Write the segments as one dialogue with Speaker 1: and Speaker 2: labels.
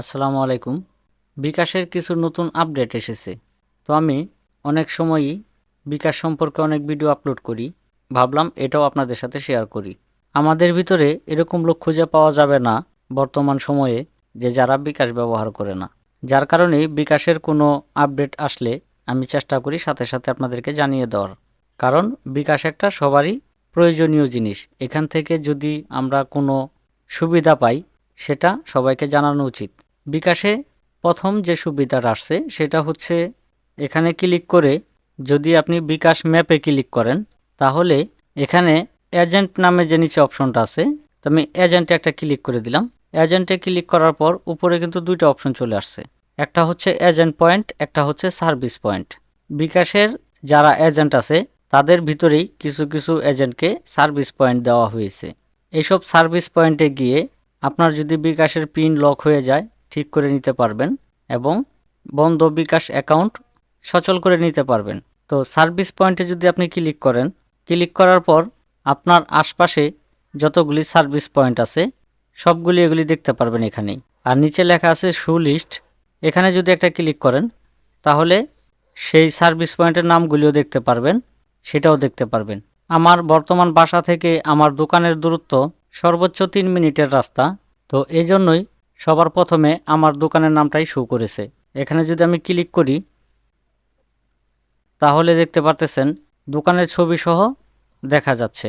Speaker 1: আসসালামু আলাইকুম। বিকাশের কিছু নতুন আপডেট এসেছে। তো আমি অনেক সময়ই বিকাশ সম্পর্কে অনেক ভিডিও আপলোড করি। ভাবলাম এটাও আপনাদের সাথে শেয়ার করি। আমাদের ভিতরে এরকম লোক খুঁজে পাওয়া যাবে না বর্তমান সময়ে যে যারা বিকাশ ব্যবহার করে না। যার কারণে বিকাশের কোনো আপডেট আসলে আমি চেষ্টা করি সাথে সাথে আপনাদেরকে জানিয়ে দেওয়ার। কারণ বিকাশ একটা সবারই প্রয়োজনীয় জিনিস। এখান থেকে যদি আমরা কোনো সুবিধা পাই, সেটা সবাইকে জানানো উচিত। বিকাশে প্রথম যে সুবিধাটা আসছে, সেটা হচ্ছে এখানে ক্লিক করে যদি আপনি বিকাশ ম্যাপে ক্লিক করেন, তাহলে এখানে এজেন্ট নামে যে নিচে অপশনটা আছে, তো আমি এজেন্টে একটা ক্লিক করে দিলাম। এজেন্টে ক্লিক করার পর উপরে কিন্তু দুইটা অপশন চলে আসছে। একটা হচ্ছে এজেন্ট পয়েন্ট, একটা হচ্ছে সার্ভিস পয়েন্ট। বিকাশের যারা এজেন্ট আছে, তাদের ভিতরেই কিছু কিছু এজেন্টকে সার্ভিস পয়েন্ট দেওয়া হয়েছে। এইসব সার্ভিস পয়েন্টে গিয়ে আপনার যদি বিকাশের পিন লক হয়ে যায় ঠিক করে নিতে পারবেন এবং বন্ধ বিকাশ অ্যাকাউন্ট সচল করে নিতে পারবেন। তো সার্ভিস পয়েন্টে যদি আপনি ক্লিক করেন, ক্লিক করার পর আপনার আশপাশে যতগুলি সার্ভিস পয়েন্ট আছে, সবগুলি এগুলি দেখতে পারবেন এখানেই। আর নিচে লেখা আছে শু লিস্ট। এখানে যদি একটা ক্লিক করেন, তাহলে সেই সার্ভিস পয়েন্টের নামগুলিও দেখতে পারবেন, সেটাও দেখতে পারবেন। আমার বর্তমান বাসা থেকে আমার দোকানের দূরত্ব সর্বোচ্চ তিন মিনিটের রাস্তা। তো এই জন্যই সবার প্রথমে আমার দোকানের নামটাই শো করেছে। এখানে যদি আমি ক্লিক করি, তাহলে দেখতে পারতেছেন দোকানের ছবি সহ দেখা যাচ্ছে।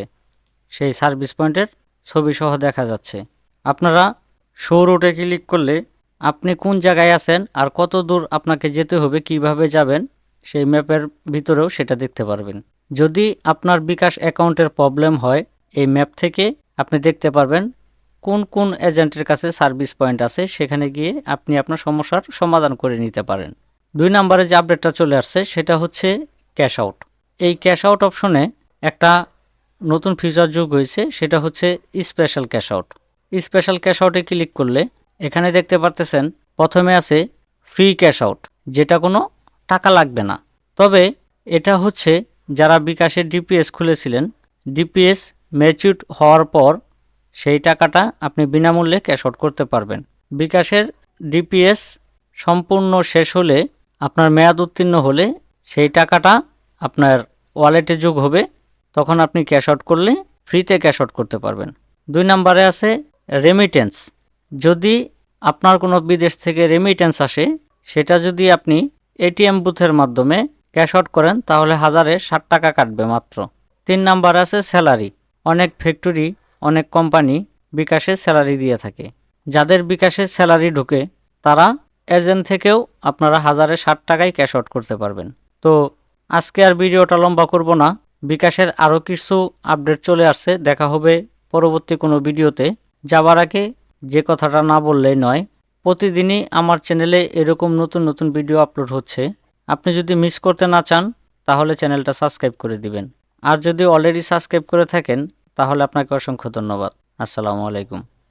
Speaker 1: সেই সার্ভিস পয়েন্টের ছবি সহ দেখা যাচ্ছে। আপনারা শো রুটে ক্লিক করলে আপনি কোন জায়গায় আছেন আর কত দূর আপনাকে যেতে হবে, কীভাবে যাবেন, সেই ম্যাপের ভিতরেও সেটা দেখতে পারবেন। যদি আপনার বিকাশ অ্যাকাউন্টের প্রবলেম হয়, এই ম্যাপ থেকে আপনি দেখতে পারবেন কোন কোন এজেন্টের কাছে সার্ভিস পয়েন্ট আছে সেখানে গিয়ে আপনি আপনার সমস্যার সমাধান করে নিতে পারেন। দুই নম্বরে যে আপডেটটা চলে আসছে সেটা হচ্ছে ক্যাশ আউট। এই ক্যাশ আউট অপশনে একটা নতুন ফিচার যোগ হয়েছে, সেটা হচ্ছে special cash out. Special cash আউটে ক্লিক করলে এখানে দেখতে পারতেছেন, প্রথমে আছে ফ্রি ক্যাশ আউট, যেটা কোনো টাকা লাগবে না। তবে এটা হচ্ছে যারা বিকাশের ডিপিএস খুলেছিলেন, ডিপিএস ম্যাচিউর হওয়ার পর সেই টাকাটা আপনি বিনামূল্যে ক্যাশ আউট করতে পারবেন। বিকাশের ডিপিএস সম্পূর্ণ শেষ হলে, আপনার মেয়াদ উত্তীর্ণ হলে সেই টাকাটা আপনার ওয়ালেটে যোগ হবে। তখন আপনি ক্যাশ আউট করলে ফ্রিতে ক্যাশ আউট করতে পারবেন। দুই নম্বরে আছে রেমিটেন্স যদি আপনার কোনো বিদেশ থেকে রেমিটেন্স আসে, সেটা যদি আপনি এটিএম বুথের মাধ্যমে ক্যাশ আউট করেন, তাহলে হাজারে ষাট টাকা কাটবে মাত্র। তিন নাম্বার আছে স্যালারি অনেক ফ্যাক্টরি অনেক কোম্পানি বিকাশে স্যালারি দিয়ে থাকে। যাদের বিকাশে স্যালারি ঢুকে, তারা এজেন্ট থেকেও আপনারা হাজারে ষাট টাকায় ক্যাশ আউট করতে পারবেন। তো আজকে আর ভিডিওটা লম্বা করব না। বিকাশের আরও কিছু আপডেট চলে আসছে। দেখা হবে পরবর্তী কোনো ভিডিওতে। যাবার আগে যে কথাটা না বললেই নয়, প্রতিদিনই আমার চ্যানেলে এরকম নতুন নতুন ভিডিও আপলোড হচ্ছে। আপনি যদি মিস করতে না চান, তাহলে চ্যানেলটা সাবস্ক্রাইব করে দিবেন। আর যদি অলরেডি সাবস্ক্রাইব করে থাকেন তাহলে আপনাকে অসংখ্য ধন্যবাদ। আসসালামু আলাইকুম।